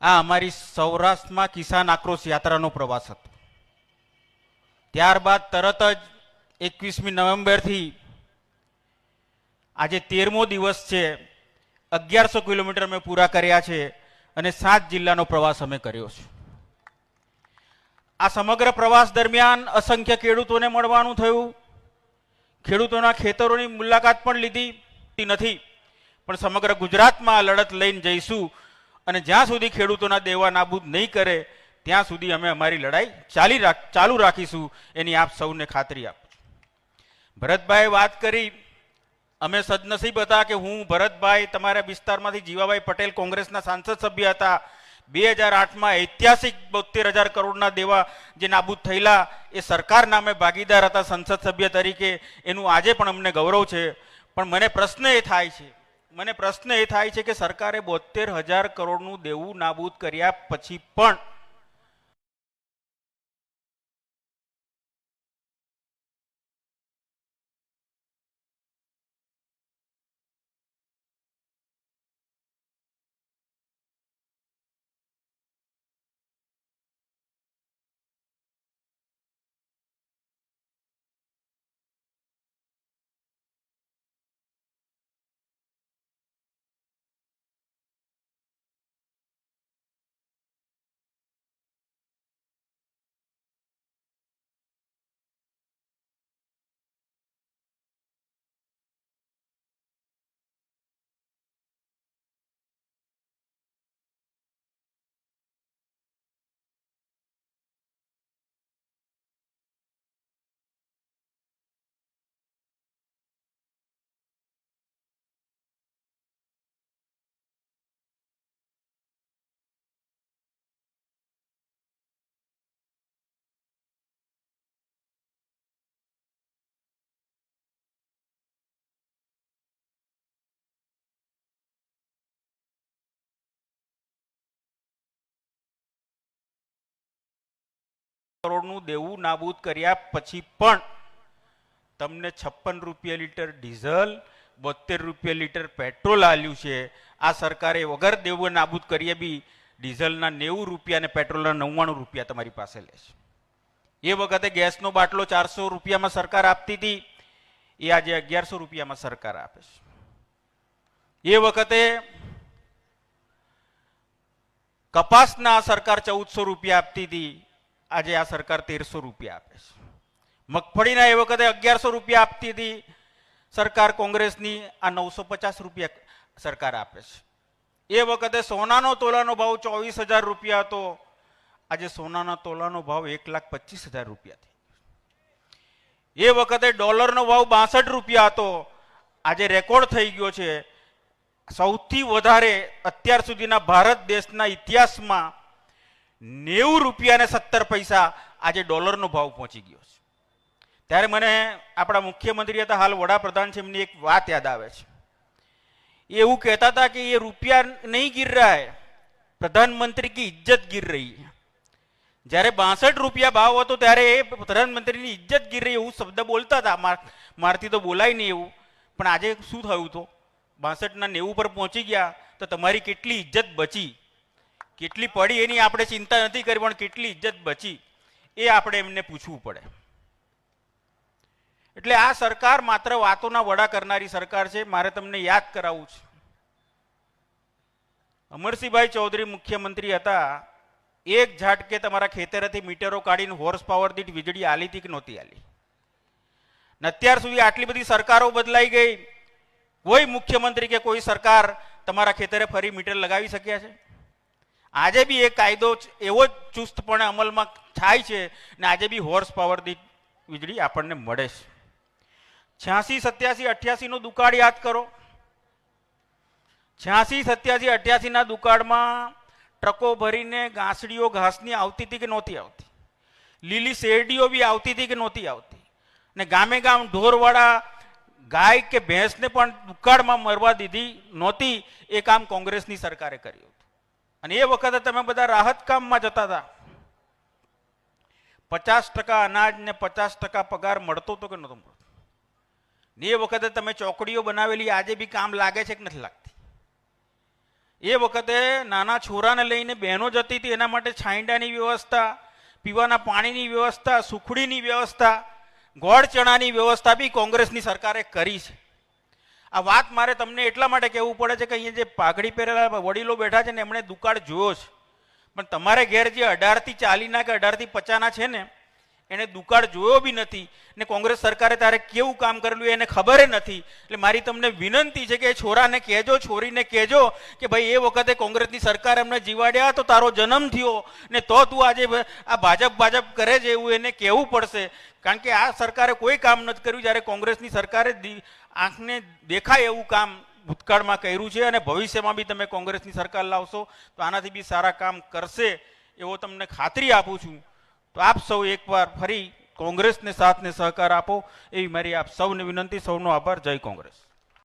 આ અમારી સૌરાષ્ટ્રમાં કિસાન આક્રોશ યાત્રાનો પ્રવાસ હતો. ત્યારબાદ તરત જ એકવીસમી નવેમ્બરથી આજે તેરમો દિવસ છે. અગિયારસો કિલોમીટર અમે પૂરા કર્યા છે અને સાત જિલ્લાનો પ્રવાસ અમે કર્યો છે. આ સમગ્ર પ્રવાસ દરમિયાન અસંખ્ય ખેડૂતોને મળવાનું થયું. ખેડૂતોના ખેતરોની મુલાકાત પણ લીધી નથી. પણ સમગ્ર ગુજરાતમાં લડત લઈને જઈશું અને જ્યાં સુધી ખેડૂતોના દેવા નાબૂદ નહીં કરે, ત્યાં સુધી અમે અમારી લડાઈ ચાલી રાખ, ચાલુ રાખીશું. એની આપ સૌને ખાતરી આપું છું. ભરતભાઈએ વાત કરી, અમે સદનસીબ હતા કે હું, ભરતભાઈ તમારા વિસ્તારમાંથી જીવાભાઈ પટેલ કોંગ્રેસના સાંસદ સભ્ય હતા. બે હજાર આઠમાં ઐતિહાસિક બોતેર હજાર કરોડના દેવા જે નાબૂદ થયેલા, એ સરકાર નામે ભાગીદાર હતા સંસદ સભ્ય તરીકે. એનું આજે પણ અમને ગૌરવ છે. પણ મને પ્રશ્ન એ થાય છે મને પ્રશ્ન એ થાય છે કે સરકારે બોતેર હજાર કરોડનું દેવું નાબૂદ કર્યા પછી પણ કરોડનું દેવું નાબૂદ કર્યા પછી પણ તમને છપ્પન રૂપિયા લીટર ડીઝલ બોતેર રૂપિયા લીટર પેટ્રોલ આલ્યું છે. આ સરકારે વગર દેવું નાબૂદ કરીએ બી ડીઝલના નેવું રૂપિયા અને પેટ્રોલના નવ્વાણું રૂપિયા તમારી પાસે લે છે. એ વખતે ગેસનો બાટલો ચારસો રૂપિયામાં સરકાર આપતી હતી. એ આજે અગિયારસો રૂપિયામાં સરકાર આપે છે. એ વખતે કપાસના સરકાર ચૌદસો રૂપિયા આપતી હતી. આજે આ સરકાર તેરસો રૂપિયા આપે છે. મગફળીના એ વખતે અગિયારસો રૂપિયા આપતી હતી. સરકાર કોંગ્રેસની આ નવસો પચાસ રૂપિયા સરકાર આપે છે. એ વખતે સોનાનો તોલાનો ભાવ ચોવીસ હજાર રૂપિયા હતો. આજે સોનાના તોલાનો ભાવ એક લાખ પચીસ હજાર રૂપિયા થઈ એ વખતે ડોલરનો ભાવ બાસઠ રૂપિયા હતો. આજે રેકોર્ડ થઈ ગયો છે. સૌથી વધારે અત્યાર સુધીના ભારત દેશના ઇતિહાસમાં નેવું રૂપિયાને સત્તર પૈસા આજે ડોલરનો ભાવ પહોંચી ગયો છે. ત્યારે મને આપણા મુખ્યમંત્રી હતા, હાલ વડાપ્રધાન છે, એમની એક વાત યાદ આવે છે. એવું કહેતા હતા કે એ રૂપિયા નહીં ગીર રહા હે પ્રધાનમંત્રી કી ઇજ્જત ગીર રહી. જ્યારે બાસઠ રૂપિયા ભાવ હતો, ત્યારે એ પ્રધાનમંત્રીની ઇજ્જત ગીર રહી એવું શબ્દ બોલતા હતા. મારથી તો બોલાય નહીં એવું. પણ આજે શું થયું તો? બાસઠના નેવું પર પહોંચી ગયા તો તમારી કેટલી ઇજ્જત બચી? કેટલી પડી એની આપણે ચિંતા નથી કરી, પણ કેટલી ઇજ્જત બચી, એ આપણે એમને પૂછવું પડે. એટલે આ સરકાર માત્ર વાતોના વડા કરનારી સરકાર છે, મારે તમને યાદ કરાવવું છે. અમરસિંહભાઈ ચૌધરી મુખ્યમંત્રી હતા, એક ઝાટકે તમારા ખેતરેથી મીટરો કાઢીને હોર્સ પાવર દીઠ વીજળી આલી હતી કે નહોતી આલી? ને અત્યાર સુધી આટલી બધી સરકારો બદલાઈ ગઈ. કોઈ મુખ્યમંત્રી કે કોઈ સરકાર તમારા ખેતરે ફરી મીટર લગાવી શક્યા છે? આજે બી એ કાયદો એવો જ ચુસ્તપણે અમલમાં થાય છે ને આજે બી હોર્સ પાવર દીઠ વીજળી આપણને મળે છે. છ્યાસી, સત્યાસી અઠ્યાસીનો દુકાળ યાદ કરો. છ્યાસી, સત્યાસી અઠ્યાસીના દુકાળમાં ટ્રકો ભરીને ઘાસડીઓ ઘાસની આવતી હતી કે નહોતી આવતી? લીલી શેરડીઓ બી આવતી હતી કે નહોતી આવતી? ને ગામે ગામ ઢોરવાળા ગાય કે ભેંસને પણ દુકાળમાં મરવા દીધી નહોતી, એ કામ કોંગ્રેસની સરકારે કર્યું. અને એ વખતે તમે બધા રાહત કામમાં જતા હતા. પચાસ ટકા અનાજ ને પચાસ ટકા પગાર મળતો હતો કે નહોતો મળતો? ને એ વખતે તમે ચોકડીઓ બનાવેલી, આજે બી કામ લાગે છે કે નથી લાગતી? એ વખતે નાના છોરાને લઈને બહેનો જતી હતી એના માટે છાંયડાની વ્યવસ્થા, પીવાના પાણીની વ્યવસ્થા, સુખડીની વ્યવસ્થા, ગોળ ચણાની વ્યવસ્થા બી કોંગ્રેસની સરકારે કરી છે. આ વાત મારે તમને એટલા માટે કહેવું પડે છે કે અહીંયા જે પાઘડી પહેરેલા વડીલો બેઠા છે ને એમણે દુકાળ જોયો છે. પણ તમારે ઘેર જે અઢારથી ચાલીના કે અઢારથી પચાના છે ને એને દુકાળ જોયો બી નથી ને કોંગ્રેસ સરકારે તારે કેવું કામ કરેલું એને ખબર નથી. એટલે મારી તમને વિનંતી છે કે એ છોરાને કહેજો, છોરીને કહેજો કે ભાઈ એ વખતે કોંગ્રેસની સરકાર એમને જીવાડ્યા તો તારો જન્મ થયો ને તો તું આજે આ ભાજપ ભાજપ કરે છે એવું એને કહેવું પડશે. કારણ કે આ સરકારે કોઈ કામ નથી કર્યું જ્યારે કોંગ્રેસની સરકારે આંખને દેખાય એવું કામ ભૂતકાળમાં કર્યું છે અને ભવિષ્યમાં બી તમે કોંગ્રેસની સરકાર લાવશો તો આનાથી બી સારા કામ કરશે એવો તમને ખાતરી આપું છું. તો આપ સૌ એકવાર ફરી કોંગ્રેસને સાથને સહકાર આપો એવી મારી આપ સૌને વિનંતી, સૌનો આભાર. જય કોંગ્રેસ.